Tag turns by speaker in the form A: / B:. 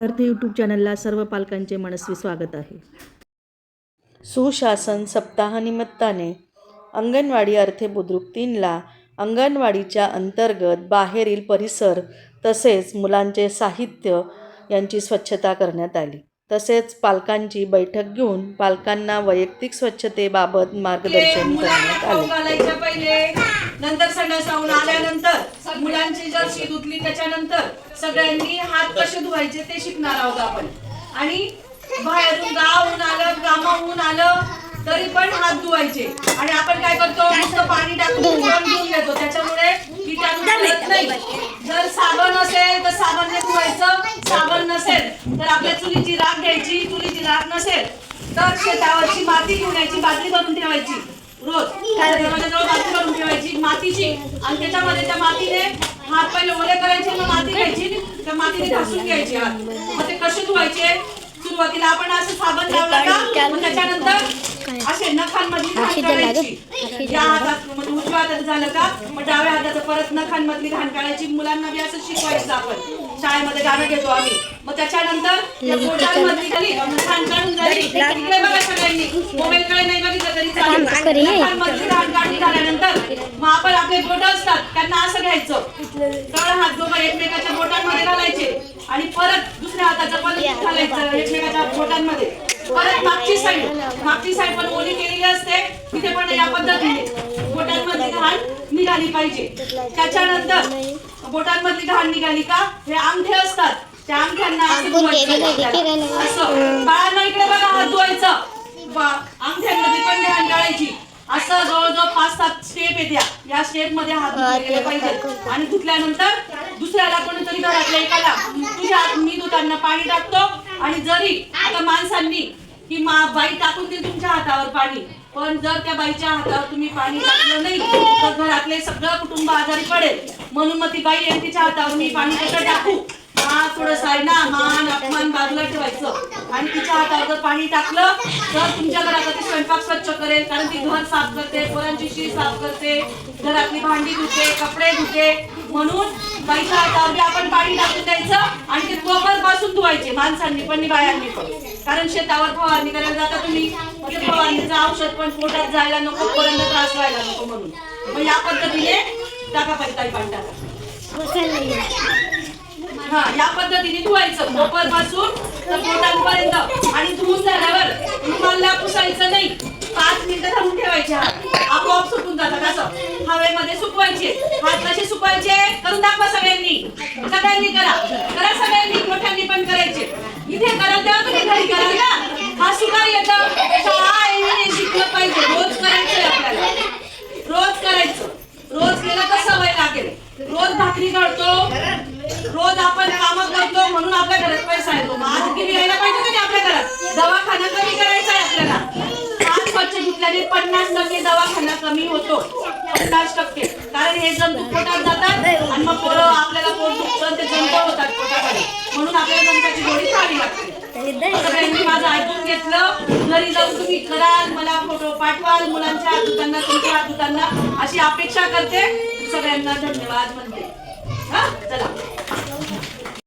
A: अर्थ यूट्यूब चॅनलला सर्व पालकांचे मनस्वी स्वागत आहे. सुशासन सप्ताहानिमित्ताने अंगणवाडी अर्थे बुद्रुक तीनला अंगणवाडीच्या अंतर्गत बाहेरील परिसर तसेच मुलांचे साहित्य यांची स्वच्छता करण्यात आली. तसेच पालकांची बैठक घेऊन पालकांना वैयक्तिक स्वच्छतेबाबत मार्गदर्शन करण्यात आले.
B: नंतर संडासाहून आल्यानंतर मुलांची जर्सी धुतली त्याच्यानंतर सगळ्यांनी हात कसे धुवायचे ते शिकणार आहोत आपण. आणि बाहेरून गावून आलं कामाहून आलं तरी पण हात धुवायचे. आणि आपण काय करतो? नुसतं पाणी टाकून धुवून घेतो त्याच्यामुळे कीटाणू नाही. जर साबण असेल तर साबणने धुवायचं. साबण नसेल तर आपल्या चुलीची राख घ्यायची. चुलीची राख नसेल तर शेतावरची माती घेऊन यायची बादली भरून ठेवायची. रोज दरवाजाजवळ माती भरून ठेवायची मातीची. आणि त्याच्यामध्ये त्या मातीने हात पहिले ओले करायचे मग माती घ्यायची त्या मातीने घासून घ्यायचे हात. मग ते कसे धुवायचे? सुरुवातीला आपण असं साबण लावलं का? मग त्याच्यानंतर असे नखांमधली घाण काढायची. या हातात म्हणजे उजव्या हातात झालं का? मग डाव्या हाताचं परत नखांमधली घाण काढायची. मुलांना बी असं शिकवायचं आपण. शाळेमध्ये गाणं घेतो आम्ही. मग त्याच्यानंतर त्या बोटांमधली खाली घाण काढून झाली. इकडे बघा नाही. बघितलं तरी झाल्यानंतर मग आपण आपले बोट असतात त्यांना असं घ्यायचं. तळ हात दोघं एकमेकाच्या बोटांमध्ये घालायचे आणि परत दुसऱ्या हाताचं पण घालायचं एकमेकाच्या बोटांमध्ये. परत मागची साईड मागची साईड पण ओली केलेली असते. तिथे पण या पद्धतीने बोटांमधली घाण निघाली पाहिजे. त्याच्यानंतर बोटांमधली घाण निघाली का? हे अंगठे असतात. त्या अंगठ्यांना असं. बाळांना इकडे बघा हात धुवायचं. अंगठ्यांमध्ये पण काढायची असं जवळजवळ पाच सात स्टेप येत्या या. स्टेपमध्ये हात धुतले पाहिजे. आणि धुतल्यानंतर दुसऱ्याला कोणीतरी घरातल्या एकाला तुझ्या हात मी धुताना पाणी टाकतो आणि जरी आता माणसांनी की मा बाई टाकून देईल तुमच्या हातावर पाणी पण जर त्या बाईच्या हातावर तुम्ही पाणी टाकलं नाही तर घरातले सगळं कुटुंब आजारी पडेल. म्हणून मग ती बाई तिच्या हातावर मी पाणी कसं टाकू? हा थोडस आहे ना मान अपमान बाजूला ठेवायचं. आणि तिच्या हातावर जर पाणी टाकलं तर तुमच्या घराचा ती स्वयंपाक स्वच्छ करेल. कारण ती घर साफ करते पोरांची शीर साफ करते घरातली भांडी धुते कपडे धुते. म्हणून बाईच्या हातावर बी आपण पाणी टाकून द्यायचं आणि ते गोबरपासून धुवायचे माणसांनी पण बायांनी पण. कारण शेतावर फवारणी करायला जाता तुम्ही. म्हणजे फवारणीचं औषध पण पोटात जायला नको पोरांना त्रास व्हायला नको म्हणून. मग या पद्धतीने टाका पाहिजे ताई पाणी टाका. हा या पद्धतीने धुवायचं. कोपरपासून तर बोटांपर्यंत आणि धुवून झाल्यावर रुमालला पुसायचं नाही. पाच मिनिटं धरून ठेवायचे हात आपोआप सुकून जातात असं. हवेमध्ये सुकवायचे. हात कसे सुकवायचे? करून दाखवा सगळ्यांनी. सगळ्यांनी करा. करा सगळ्यांनी. मोठ्यांनी पण करायचे. इथे करा तेव्हा तुम्ही घरी करा. हा सुकार येतं शाळा आहे हे शिकलं पाहिजे रोज करायचंय आपल्याला रोज करायचं रोज केलं तर सवय लागेल रोज भाकरी काढतो रोज आपण काम करतो म्हणून आपल्या घरात पैसा येतो. आज किती यायला पाहिजे का आपल्या घरात? दवाखाना कमी करायचा आहे आपल्याला. पाच स्वच्छ घेतल्याने पन्नास टक्के दवाखाना कमी होतो. पन्नास टक्के. कारण हे जंतू पोटात जातात आणि मग पोरं आपल्याला पोट दुखतं ते जंत होतात पोटाकडे म्हणून आपल्याला जंताची गोळी खावी लागते. सगळ्यांनी माझं ऐकून घेतलं. घरी जाऊन तुम्ही कराल मला फोटो पाठवाल मुलांच्या हात तुमच्या आदुतांना अशी अपेक्षा करते. सगळ्यांना धन्यवाद म्हणते. हा चला